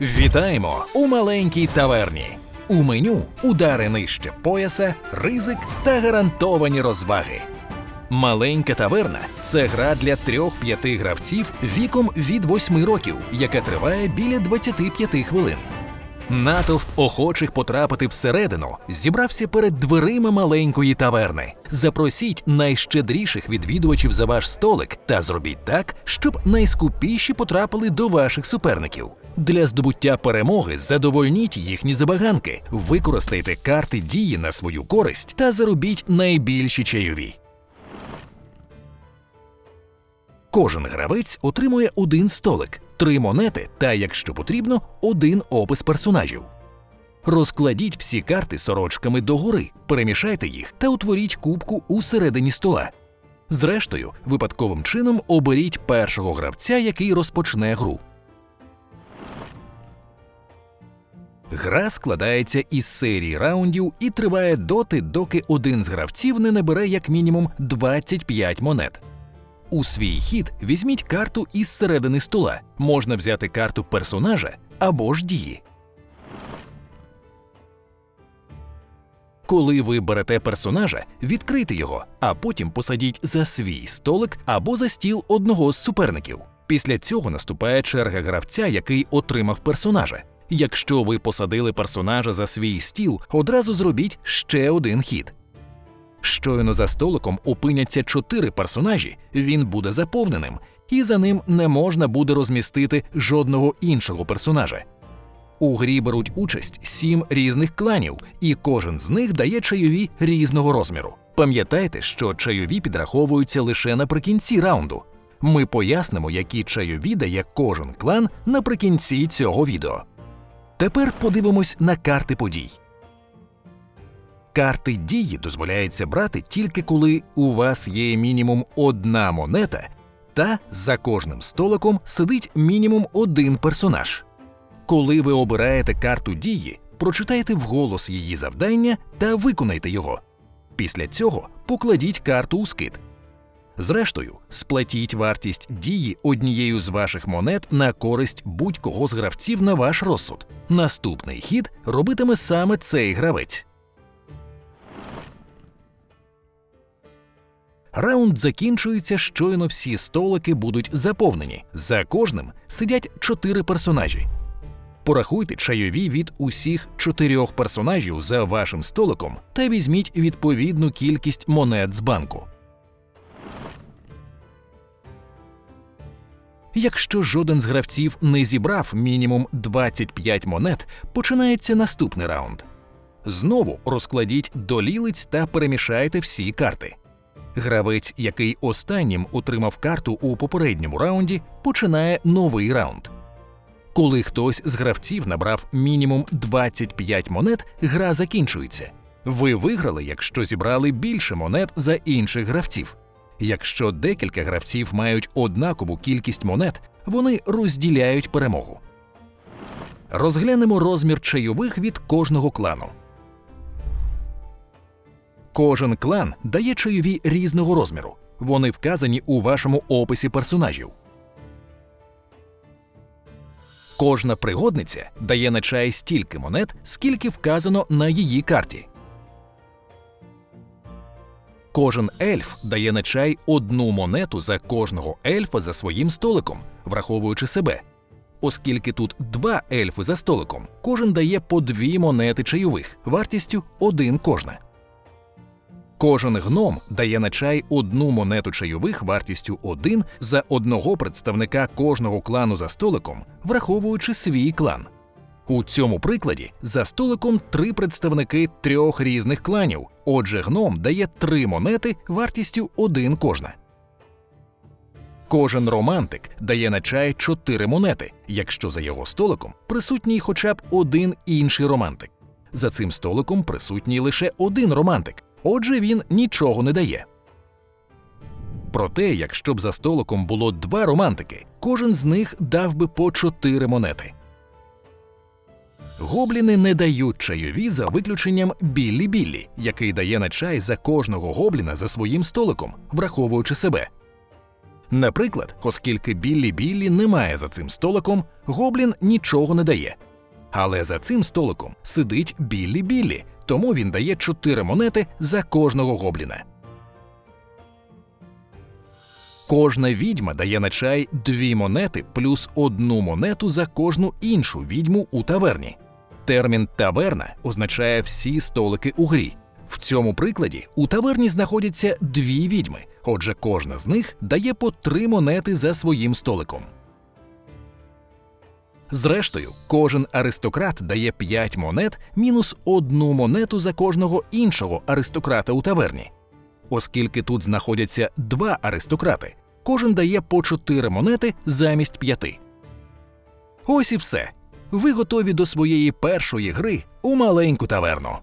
Вітаємо у маленькій таверні. У меню удари нижче пояса, ризик та гарантовані розваги. Маленька таверна це гра для трьох-п'яти гравців віком від 8 років, яка триває біля 25 хвилин. Натовп охочих потрапити всередину зібрався перед дверима маленької таверни. Запросіть найщедріших відвідувачів за ваш столик та зробіть так, щоб найскупіші потрапили до ваших суперників. Для здобуття перемоги задовольніть їхні забаганки, використайте карти дії на свою користь та заробіть найбільші чайові. Кожен гравець отримує один столик, три монети та, якщо потрібно, один опис персонажів. Розкладіть всі карти сорочками догори, перемішайте їх та утворіть кубку у середині стола. Зрештою, випадковим чином оберіть першого гравця, який розпочне гру. Гра складається із серії раундів і триває доти, доки один з гравців не набере як мінімум 25 монет. У свій хід візьміть карту із середини стола. Можна взяти карту персонажа або ж дії. Коли ви берете персонажа, відкрийте його, а потім посадіть за свій столик або за стіл одного з суперників. Після цього наступає черга гравця, який отримав персонажа. Якщо ви посадили персонажа за свій стіл, одразу зробіть ще один хід. Щойно за столиком опиняться чотири персонажі, він буде заповненим, і за ним не можна буде розмістити жодного іншого персонажа. У грі беруть участь сім різних кланів, і кожен з них дає чайові різного розміру. Пам'ятайте, що чайові підраховуються лише наприкінці раунду. Ми пояснимо, які чайові дає кожен клан наприкінці цього відео. Тепер подивимось на карти подій. Карти дії дозволяється брати тільки коли у вас є мінімум одна монета, та за кожним столиком сидить мінімум один персонаж. Коли ви обираєте карту дії, прочитайте вголос її завдання та виконайте його. Після цього покладіть карту у скид. Зрештою, сплатіть вартість дії однією з ваших монет на користь будь-кого з гравців на ваш розсуд. Наступний хід робитиме саме цей гравець. Раунд закінчується, щойно всі столики будуть заповнені. За кожним сидять чотири персонажі. Порахуйте чайові від усіх чотирьох персонажів за вашим столиком та візьміть відповідну кількість монет з банку. Якщо жоден з гравців не зібрав мінімум 25 монет, починається наступний раунд. Знову розкладіть до лілиць та перемішайте всі карти. Гравець, який останнім отримав карту у попередньому раунді, починає новий раунд. Коли хтось з гравців набрав мінімум 25 монет, гра закінчується. Ви виграли, якщо зібрали більше монет за інших гравців. Якщо декілька гравців мають однакову кількість монет, вони розділяють перемогу. Розглянемо розмір чайових від кожного клану. Кожен клан дає чайові різного розміру. Вони вказані у вашому описі персонажів. Кожна пригодниця дає на чай стільки монет, скільки вказано на її карті. Кожен ельф дає на чай одну монету за кожного ельфа за своїм столиком, враховуючи себе. Оскільки тут два ельфи за столиком, кожен дає по дві монети чайових, вартістю один кожна. Кожен гном дає на чай одну монету чайових вартістю один за одного представника кожного клану за столиком, враховуючи свій клан. У цьому прикладі за столиком три представники трьох різних кланів. Отже, гном дає три монети вартістю один кожна. Кожен романтик дає на чай чотири монети, якщо за його столиком присутній хоча б один інший романтик. За цим столиком присутній лише один романтик, отже, він нічого не дає. Проте, якщо б за столиком було два романтики, кожен з них дав би по чотири монети. Гобліни не дають чайові за виключенням Біллі Біллі, який дає на чай за кожного гобліна за своїм столиком, враховуючи себе. Наприклад, оскільки Біллі Біллі немає за цим столиком, гоблін нічого не дає. Але за цим столиком сидить Біллі Біллі, тому він дає 4 монети за кожного гобліна. Кожна відьма дає на чай дві монети плюс одну монету за кожну іншу відьму у таверні. Термін таверна означає всі столики у грі. В цьому прикладі у таверні знаходяться дві відьми, отже, кожна з них дає по три монети за своїм столиком. Зрештою, кожен аристократ дає 5 монет мінус одну монету за кожного іншого аристократа у таверні. Оскільки тут знаходяться два аристократи, кожен дає по 4 монети замість п'яти. Ось і все. Ви готові до своєї першої гри у маленьку таверну.